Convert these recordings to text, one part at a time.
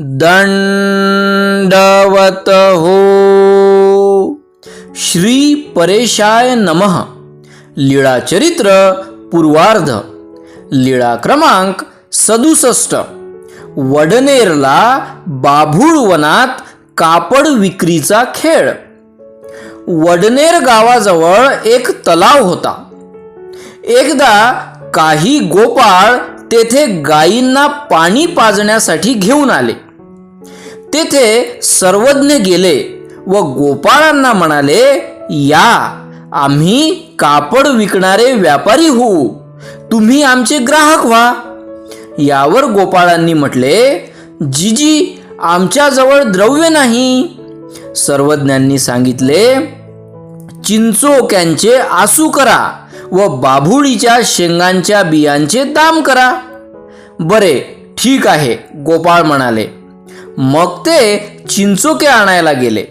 दंडवत हो श्री परेशाय नमः। लीळाचरित्र पूर्वार्ध। लीळा क्रमांक सदुसष्ट। वडनेरला बाभूळ वनात कापड विक्रीचा खेळ। वडनेर गावाजवळ एक तलाव होता। एकदा काही गोपाळ तेथे गायींना पाणी पाजण्यासाठी घेऊन आले. तेथे सर्वज्ञ गेले व गोपाळांना म्हणाले या आम्ही कापड विकणारे व्यापारी होऊ. तुम्ही आमचे ग्राहक व्हा. यावर गोपाळांनी म्हटले जीजी आमच्याजवळ द्रव्य नाही. सर्वज्ञांनी सांगितले चिंचोक्यांचे आसू करा. व बाभुळीच्या शेंगांच्या बियांचे दाम करा. बरे ठीक आहे गोपाळ म्हणाले. मग ते चिंचोके आणायला गेले.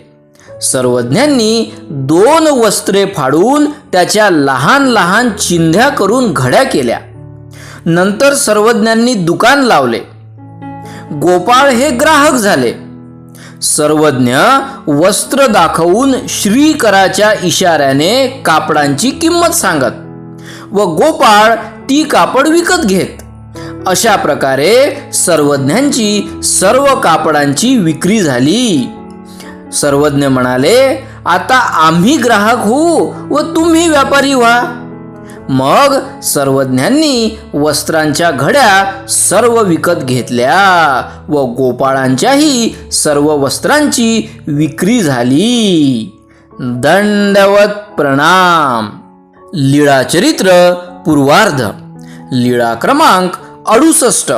सर्वज्ञांनी दोन वस्त्रे फाडून त्याच्या लहान लहान चिंध्या करून घड्या केल्या. नंतर सर्वज्ञांनी दुकान लावले. गोपाळ हे ग्राहक झाले. सर्वज्ञ वस्त्र दाखवून श्रीकराच्या इशाऱ्याने कापडांची किंमत सांगत. व गोपाळ ती कापड विकत घेत. अशा प्रकारे सर्वज्ञांची सर्व कापडांची विक्री झाली. सर्वज्ञ म्हणाले आता आम्ही ग्राहक होऊ व तुम्ही व्यापारी व्हा. मग सर्वज्ञांनी वस्त्रांच्या घड्या सर्व विकत घेतल्या व गोपाळांच्याही सर्व वस्त्रांची विक्री झाली. दंडवत प्रणाम! लीळा चरित्र पूर्वार्ध. लीळा क्रमांक अडुसष्ट.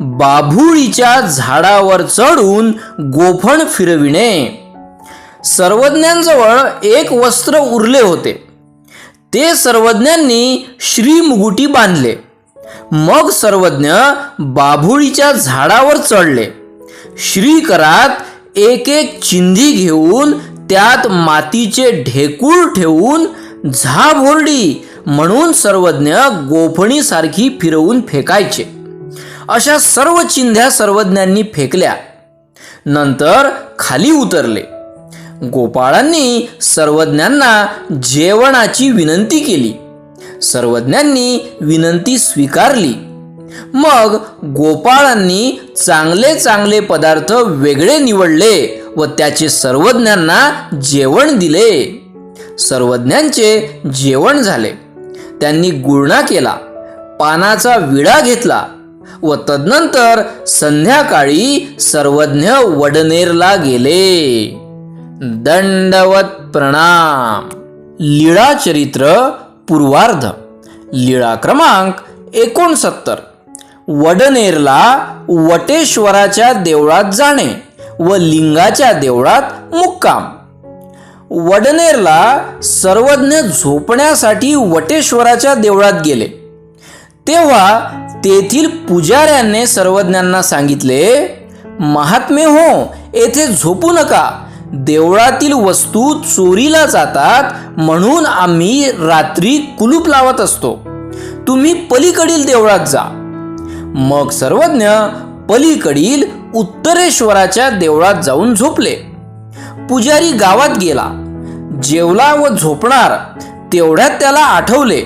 बाभुळीच्या झाडावर चढून गोफण फिरविणे. सर्वज्ञांजवळ एक वस्त्र उरले होते. ते सर्वज्ञांनी श्रीमुगुटी बांधले. मग सर्वज्ञ बाभुळीच्या झाडावर चढले. श्रीकरात एक एक चिंधी घेऊन त्यात मातीचे ढेकूळ ठेवून झाब होरडी म्हणून सर्वज्ञ गोफणीसारखी फिरवून फेकायचे. अशा सर्व चिंध्या सर्वज्ञांनी फेकल्या. नंतर खाली उतरले. गोपाळांनी सर्वज्ञांना जेवणाची विनंती केली. सर्वज्ञांनी विनंती स्वीकारली. मग गोपाळांनी चांगले चांगले पदार्थ वेगळे निवडले व त्याचे सर्वज्ञांना जेवण दिले. सर्वज्ञांचे जेवण झाले. त्यांनी गुळणा केला पानाचा विडा घेतला व तदनंतर संध्याकाळी सर्वज्ञ वडनेरला गेले. दंडवत प्रणाम. लीळा चरित्र पूर्वार्ध. लीळा क्रमांक एकोणसत्तर. वडनेरला वटेश्वराच्या देवळात जाणे व लिंगाच्या देवळात मुक्काम. वडनेरला सर्वज्ञ झोपण्यासाठी वटेश्वराच्या देवळात गेले. तेव्हा तेथील पुजाऱ्यांनी सर्वज्ञांना सांगितले महात्मे हो येथे झोपू नका. देवळातील वस्तू चोरीला जातात म्हणून आम्ही रात्री कुलूप लावत असतो. तुम्ही पलीकडील देवळात जा. मग सर्वज्ञ पलीकडील उत्तरेश्वराच्या देवळात जाऊन झोपले. पुजारी गावात गेला. जेवला व झोपणार तेवढ्यात त्याला आठवले.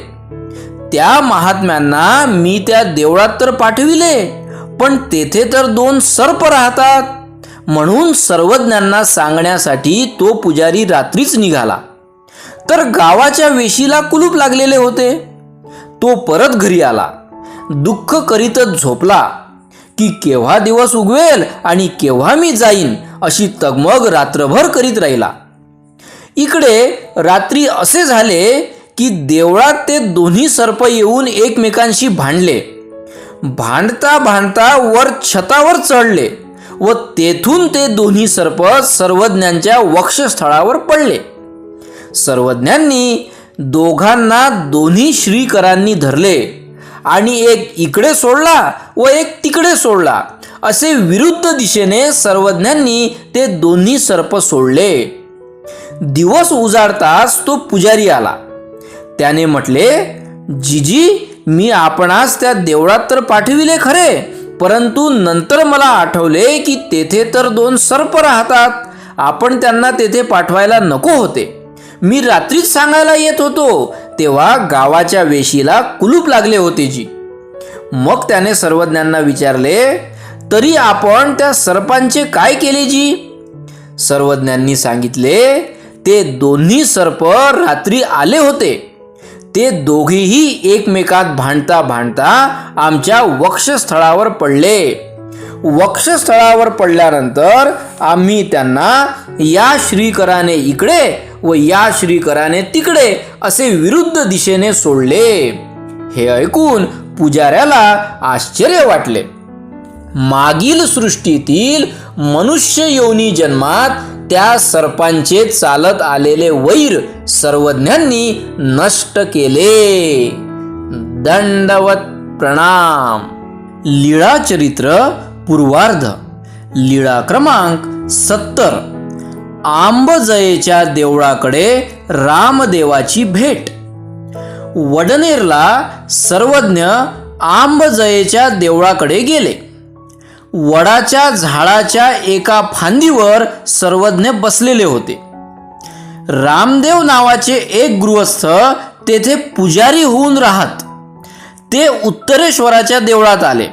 त्या महात्म्यांना मी त्या देवळात तर पाठविले पण तेथे तर दोन सर्प राहतात. म्हणून सर्वज्ञांना सांगण्यासाठी तो पुजारी रात्रीच निघाला. तर गावाच्या वेशीला कुलूप लागलेले होते. तो परत घरी आला. दुःख करीतच झोपला की केव्हा दिवस उगवेल आणि केव्हा मी जाईन अशी तगमग रात्रभर करीत राहिला. इकडे रात्री असे झाले की देवळात ते दोन्ही सर्प येऊन एकमेकांशी भांडले. भांडता भांडता वर छतावर चढले व तेथून ते दोन्ही सर्प सर्वज्ञांच्या वक्षस्थळावर पडले. सर्वज्ञांनी दोघांना दोन्ही श्रीकरांनी धरले आणि एक इकडे सोडला व एक तिकडे सोडला. असे विरुद्ध दिशेने सर्वज्ञांनी ते दोन्ही सर्प सोडले. दिवस उजाडताच तो पुजारी आला. त्याने म्हटले जीजी मी आपणास त्या देवळात तर पाठविले खरे परंतु नंतर मला आठवले की तेथे तर दोन सर्प राहतात. आपण त्यांना तेथे पाठवायला नको होते. मी रात्रीच सांगायला येत होतो तेव्हा गावाच्या वेशीला कुलूप लागले होते जी. मग त्याने सर्वज्ञांना विचारले तरी आपण त्या सर्पांचे काय केले जी? सर्वज्ञांनी सांगितले ते दोन्ही सर्प रात्री आले होते. ते दोघेही एकमेकात भांडता भांडता आमच्या वक्षस्थळावर पडले. वक्षस्थळावर पडल्यानंतर आम्ही त्यांना या श्रीकराने इकडे व या श्रीकराने तिकडे असे विरुद्ध दिशेने सोडले. हे ऐकून पुजाऱ्याला आश्चर्य वाटले. मागील सृष्टीतील मनुष्य योनी जन्मात त्या सर्पांचे चालत आलेले वैर सर्वज्ञांनी नष्ट केले. दंडवत प्रणाम. लीळा चरित्र पूर्वार्ध. लीळा क्रमांक सत्तर. आंबजयेच्या देवळाकडे रामदेवाची भेट. वडनेरला सर्वज्ञ आंबजयेच्या देवळाकडे गेले. वडाच्या झाडाच्या एका फांदीवर सर्वज्ञ बसलेले होते. रामदेव नावाचे एक गृहस्थ तेथे पुजारी होऊन राहत. ते उत्तरेश्वराच्या देवळात आले.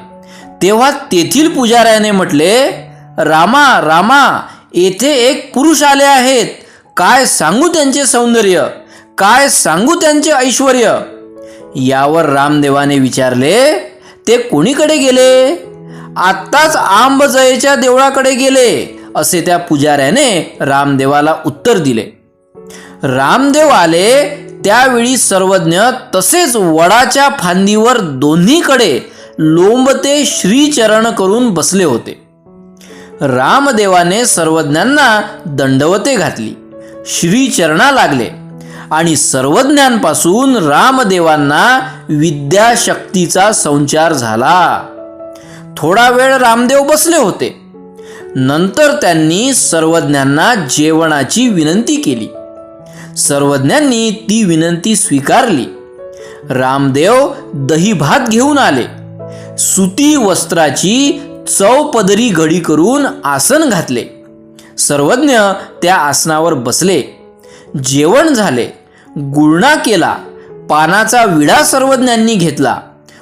तेव्हा तेथील पुजाऱ्याने म्हटले रामा रामा येथे एक पुरुष आले आहेत. काय सांगू त्यांचे सौंदर्य? काय सांगू त्यांचे ऐश्वर यावर रामदेवाने विचारले ते कोणीकडे गेले? आत्ताच आंबजयेच्या देवळाकडे गेले असे त्या पुजाऱ्याने रामदेवाला उत्तर दिले. रामदेव आले त्यावेळी सर्वज्ञ तसेच वडाच्या फांदीवर दोन्हीकडे लोंबते श्रीचरण करून बसले होते. रामदेवाने सर्वज्ञांना दंडवते घातली श्रीचरणा लागले आणि सर्वज्ञांपासून रामदेवांना विद्याशक्तीचा संचार झाला. थोडा वेळ रामदेव बसले होते. नंतर त्यांनी सर्वज्ञांना जेवणाची विनंती केली. सर्वज्ञांनी ती विनंती स्वीकारली. रामदेव दही भात घेऊन आले. सुती वस्त्राची चौपदरी घडी करून आसन घातले. सर्वज्ञ त्या आसनावर बसले. जेवण झाले. गुळणा केला. पानाचा विडा सर्वज्ञांनी घेतला.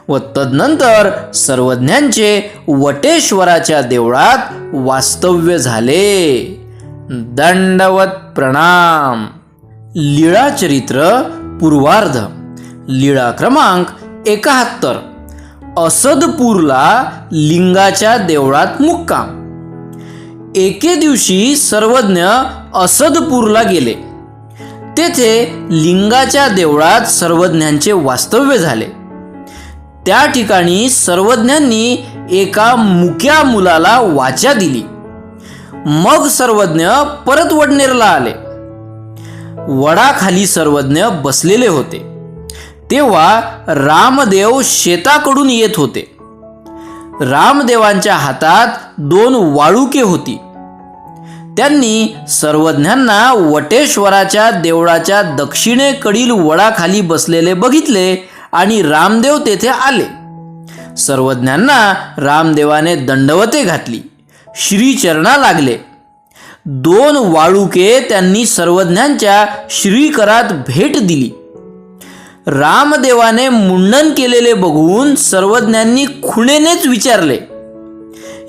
व तदनंतर सर्वज्ञांचे वटेश्वराच्या देवळात वास्तव्य झाले. दंडवत प्रणाम. लीळा चरित्र पूर्वार्ध. लीळा क्रमांक एकाहत्तर. असदपूरला लिंगाच्या देवळात मुक्काम. एके दिवशी सर्वज्ञ असदपूरला गेले. तेथे लिंगाच्या देवळात सर्वज्ञांचे वास्तव्य झाले. त्या ठिकाणी सर्वज्ञांनी एका मुक्या मुलाला वाचा दिली. मग सर्वज्ञ परत वडनेरला आले. वडाखाली सर्वज्ञ बसलेले होते. तेव्हा रामदेव शेताकडून येत होते. रामदेवांच्या हातात दोन वाळुके होती. त्यांनी सर्वज्ञांना वटेश्वराच्या देवळाच्या दक्षिणेकडील वडाखाली बसलेले बघितले आणि रामदेव तेथे आले. सर्वज्ञांना रामदेवाने दंडवते घातली. श्रीचरणा लागले. दोन वाळुके त्यांनी सर्वज्ञांच्या श्रीकरात भेट दिली. रामदेवाने मुंडन केलेले बघून सर्वज्ञांनी खुणेनेच विचारले.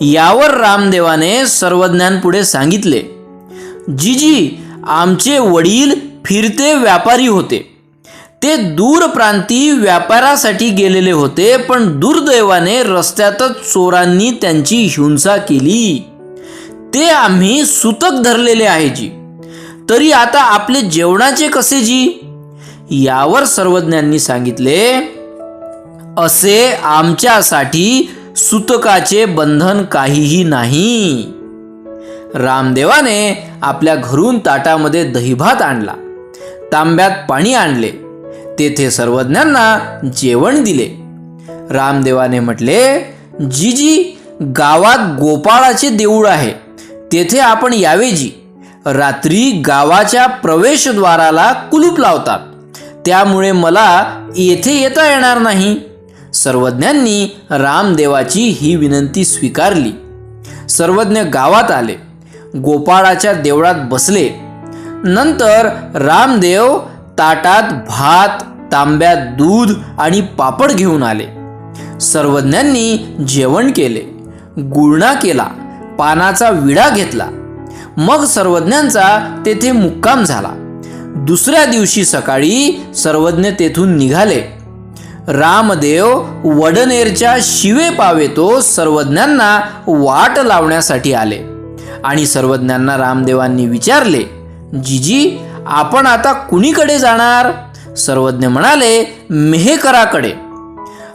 यावर रामदेवाने सर्वज्ञांपुढे सांगितले जीजी आमचे वडील फिरते व्यापारी होते. ते दूरप्रांती व्यापारासाठी गेलेले होते पण दुर्दैवाने रस्त्यातच चोरांनी त्यांची हिंसा केली. ते आम्ही सुतक धरलेले आहे जी. तरी आता आपले जेवणाचे कसे जी? यावर सर्वज्ञांनी सांगितले असे आमच्यासाठी सुतकाचे बंधन काहीही नाही. रामदेवाने आपल्या घरून ताटामध्ये दहीभात आणला तांब्यात पाणी आणले तेथे सर्वज्ञांना जेवण दिले. रामदेवाने म्हटले जीजी गावात गोपाळाचे देऊळ आहे. तेथे आपण यावे जी रात्री गावाच्या प्रवेशद्वाराला कुलूप लावतात. त्यामुळे मला येथे येता येणार नाही. सर्वज्ञांनी रामदेवाची ही विनंती स्वीकारली. सर्वज्ञ गावात आले. गोपाळाच्या देवळात बसले. नंतर रामदेव ताटात भात तांब्यात दूध आणि पापड घेऊन आले. सर्वज्ञांनी जेवण केले. गुळणा केला. पानाचा विडा घेतला. मग सर्वज्ञांचा तेथे मुक्काम झाला. दुसऱ्या दिवशी सकाळी सर्वज्ञ तेथून निघाले. रामदेव वडनेरच्या शिवे पावेतो सर्वज्ञांना वाट लावण्यासाठी आले आणि सर्वज्ञांना रामदेवांनी विचारले जिजी आपण आता कुणीकडे जाणार? सर्वज्ञ म्हणाले मेहकराकडे.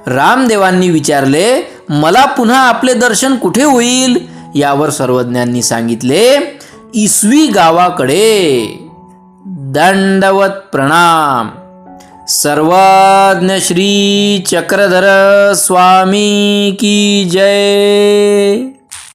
रामदेवांनी विचारले मला पुन्हा आपले दर्शन कुठे होईल? यावर सर्वज्ञांनी सांगितले इसवी गावाकडे. दंडवत प्रणाम. सर्वज्ञ श्री चक्रधर स्वामी की जय.